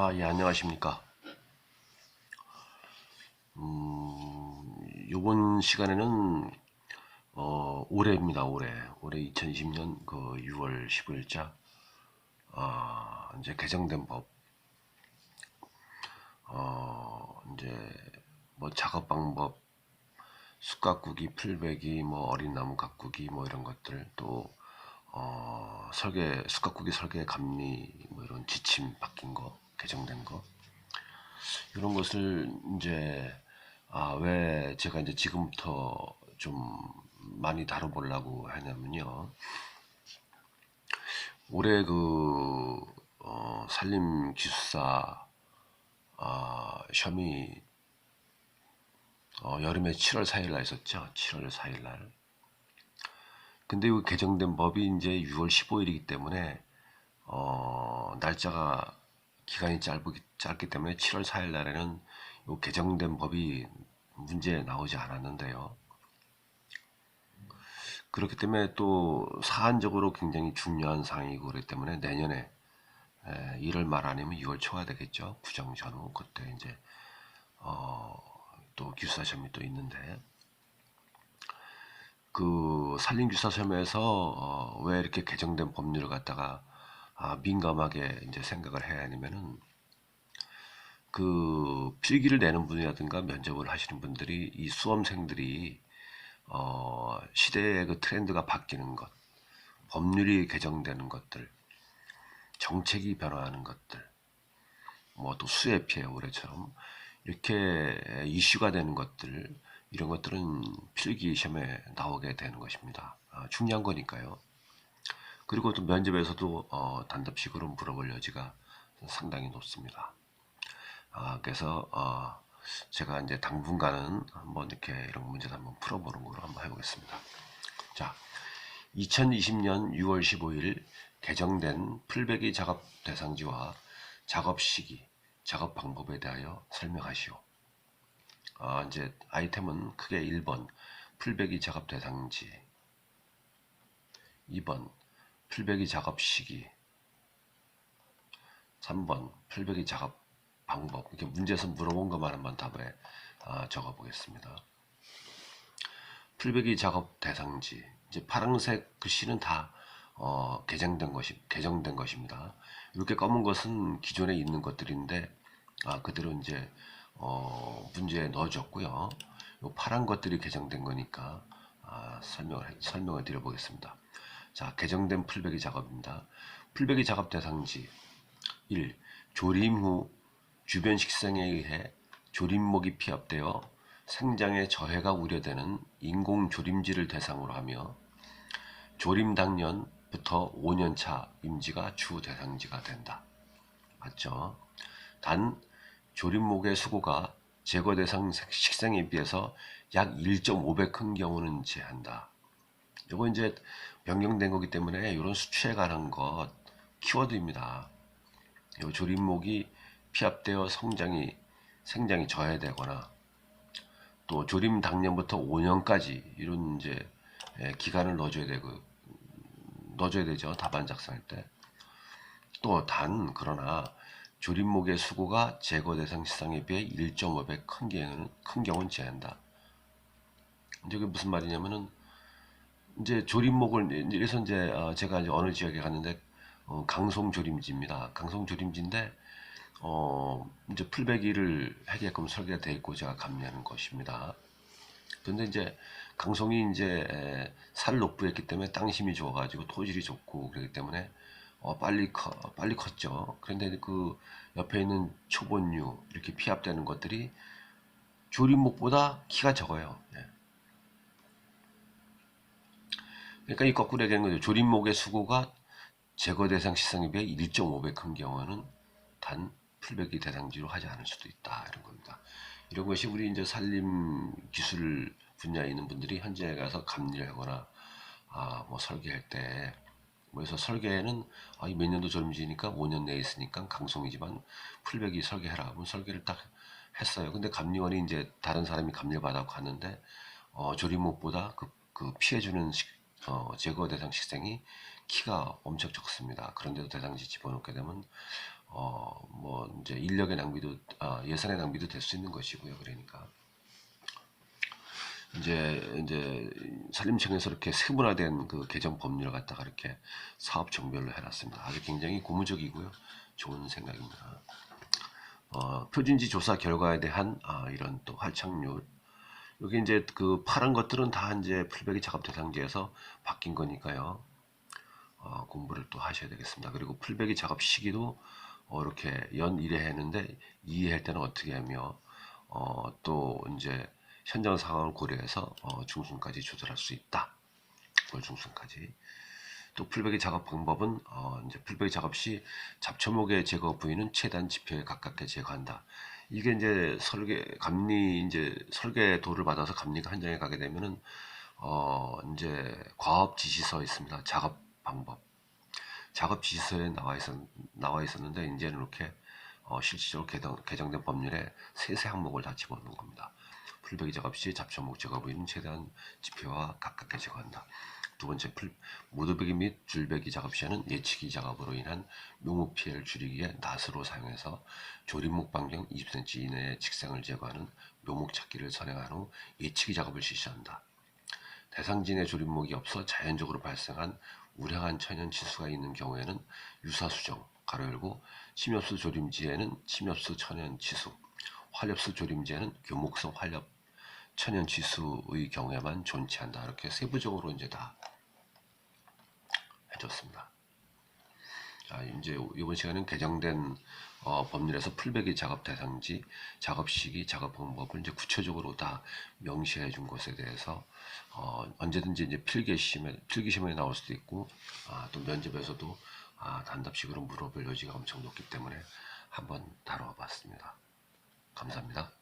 아, 예, 안녕하십니까. 음, 요번 시간에는, 어, 올해입니다, 올해. 올해 2020년 그 6월 15일자, 아, 이제 개정된 법, 어, 이제 뭐 작업 방법, 숯가꾸기, 풀베기, 뭐 어린 나무 가꾸기, 뭐 이런 것들, 또, 어, 설계, 숯가꾸기 설계 감리, 뭐 이런 지침 바뀐 거, 개정된 거. 이런 것을 이제 아, 왜 제가 이제 지금부터 좀 많이 다뤄보려고 하냐면요. 올해 그 어, 산림 기술사 아, 시험이 어, 여름에 7월 4일 날 있었죠. 7월 4일 날. 근데 이 개정된 법이 이제 6월 15일이기 때문에 어, 날짜가 기간이 짧기, 짧기 때문에 7월 4일 날에는 이 개정된 법이 문제 나오지 않았는데요. 그렇기 때문에 또 사안적으로 굉장히 중요한 사항이고 그렇기 때문에 내년에 에, 1월 말 아니면 2월 초가 되겠죠. 구정 전후 그때 이제 어, 또 기술사 시험이 또 있는데 그 산림기술사 시험에서 어, 왜 이렇게 개정된 법률을 갖다가 아, 민감하게 이제 생각을 해야 하냐면은 그 필기를 내는 분이라든가 면접을 하시는 분들이 이 수험생들이 어, 시대의 그 트렌드가 바뀌는 것, 법률이 개정되는 것들, 정책이 변화하는 것들, 뭐 또 수해 피해 올해처럼 이렇게 이슈가 되는 것들 이런 것들은 필기 시험에 나오게 되는 것입니다. 아, 중요한 거니까요. 그리고 또 면접에서도 어, 단답식으로 물어볼 여지가 상당히 높습니다. 아, 그래서 어, 제가 이제 당분간은 한번 이렇게 이런 문제를 한번 풀어보는 걸로 한번 해보겠습니다. 자, 2020년 6월 15일 개정된 풀베기 작업 대상지와 작업 시기, 작업 방법에 대하여 설명하시오. 아, 이제 아이템은 크게 1번 풀베기 작업 대상지, 2번 풀베기 작업 시기, 3번 풀베기 작업 방법 이렇게 문제에서 물어본 것만 한번 답에 아, 적어 보겠습니다. 풀베기 작업 대상지 이제 파란색 글씨는 다 어, 개정된 것이 개정된 것입니다. 이렇게 검은 것은 기존에 있는 것들인데 아, 그대로 이제 어, 문제에 넣어줬고요. 요 파란 것들이 개정된 거니까 아, 설명을 해- 설명을 드려보겠습니다. 자, 개정된 풀베기 작업입니다. 풀베기 작업 대상지 1. 조림 후 주변 식생에 의해 조림목이 피합되어 생장에 저해가 우려되는 인공 조림지를 대상으로 하며 조림 당년부터 5년차 임지가 주 대상지가 된다. 맞죠? 단 조림목의 수고가 제거 대상 식생에 비해서 약 1.5배 큰 경우는 제한다. 이거 이제 변경된 거기 때문에 이런 수치에 관한 것 키워드입니다. 이 조림목이 피합되어 성장이 생장이 저해되거나 또 조림 당년부터 5년까지 이런 이제 예, 기간을 넣어줘야 되고 넣어줘야 되죠 답안 작성할 때 또 단 그러나 조림목의 수고가 제거 대상 시상에 비해 1.5배 큰 경우는 큰 경우는 제한다. 이제 그게 무슨 말이냐면은 이제 조림목을 이래서 이제 어, 제가 이제 어느 지역에 갔는데 어, 강송 조림지입니다. 강송 조림지인데 어, 이제 풀베기를 하게끔 설계가 되어 있고 제가 감리하는 것입니다. 근데 이제 강송이 이제 에, 살 녹부했기 때문에 땅심이 좋아가지고 토질이 좋고 그렇기 때문에 어, 빨리 커, 빨리 컸죠. 그런데 그 옆에 있는 초본류 이렇게 피합되는 것들이 조림목보다 키가 적어요. 예. 그러니까 이 거꾸로 얘기하는 거죠. 조림목의 수고가 제거 대상 시상에 비해 1.5배 큰 경우는 단 풀베기 대상지로 하지 않을 수도 있다 이런 겁니다. 이런 것이 우리 이제 산림 기술 분야에 있는 분들이 현장에 가서 감리를 하거나 아 뭐 설계할 때 그래서 설계는 아, 몇 년도 젊지니까 5년 내에 있으니까 강송이지만 풀베기 설계해라. 그럼 설계를 딱 했어요. 근데 감리원이 이제 다른 사람이 감리를 받아 갔는데 어, 조림목보다 그, 그 피해주는 식, 어, 제거 대상 식생이 키가 엄청 적습니다. 그런데도 대상지 집어넣게 되면 어, 뭐 이제 인력의 낭비도 아, 예산의 낭비도 될 수 있는 것이고요. 그러니까 이제 이제 산림청에서 이렇게 세분화된 그 개정 법률을 갖다가 이렇게 사업 정별로 해놨습니다. 아주 굉장히 고무적이고요. 좋은 생각입니다. 어, 표준지 조사 결과에 대한 아, 이런 또 활착률 여기 이제 그 파란 것들은 다 이제 풀베기 작업 대상지에서 바뀐 거니까요. 어, 공부를 또 하셔야 되겠습니다. 그리고 풀베기 작업 시기도 어, 이렇게 연 1회 했는데 2회 할 때는 어떻게 하며 어, 또 이제 현장 상황을 고려해서 어, 중순까지 조절할 수 있다. 월 중순까지. 또 풀베기 작업 방법은 어, 이제 풀베기 작업 시 잡초목의 제거 부위는 최단 지표에 가깝게 제거한다. 이게 이제 설계 감리 이제 설계도를 받아서 감리가 현장에 가게 되면은 어 이제 과업 지시서 있습니다. 작업 방법. 작업 지시서에 나와 있었 나와 있었는데 이제는 이렇게 어, 실질적으로 개정, 개정된 법률에 세세 항목을 다 집어넣는 겁니다. 풀베기 작업 시 잡초목 제거 부위는 최대한 지표와 가깝게 제거한다. 두 번째, 풀, 모두베기 및 줄베기 작업 시에는 예치기 작업으로 인한 묘목 피해를 줄이기 위해 낫으로 사용해서 조림목 반경 20cm 이내의 직생을 제거하는 묘목 찾기를 선행한 후 예치기 작업을 실시한다. 대상진의 조림목이 없어 자연적으로 발생한 우량한 천연 치수가 있는 경우에는 유사 수정, 가로 열고 침엽수 조림지에는 침엽수 천연 치수, 활엽수 조림지에는 교목성 활엽 천연 치수의 경우에만 존치한다. 이렇게 세부적으로 이제 다 해줬습니다. 자, 이제 이번 시간은 개정된 어, 법률에서 풀베기 작업 대상지, 작업 시기, 작업 방법을 이제 구체적으로 다 명시해 준 것에 대해서 어, 언제든지 이제 필기시험에 필기시험에 나올 수도 있고 아, 또 면접에서도 아, 단답식으로 물어볼 여지가 엄청 높기 때문에 한번 다뤄봤습니다. 감사합니다.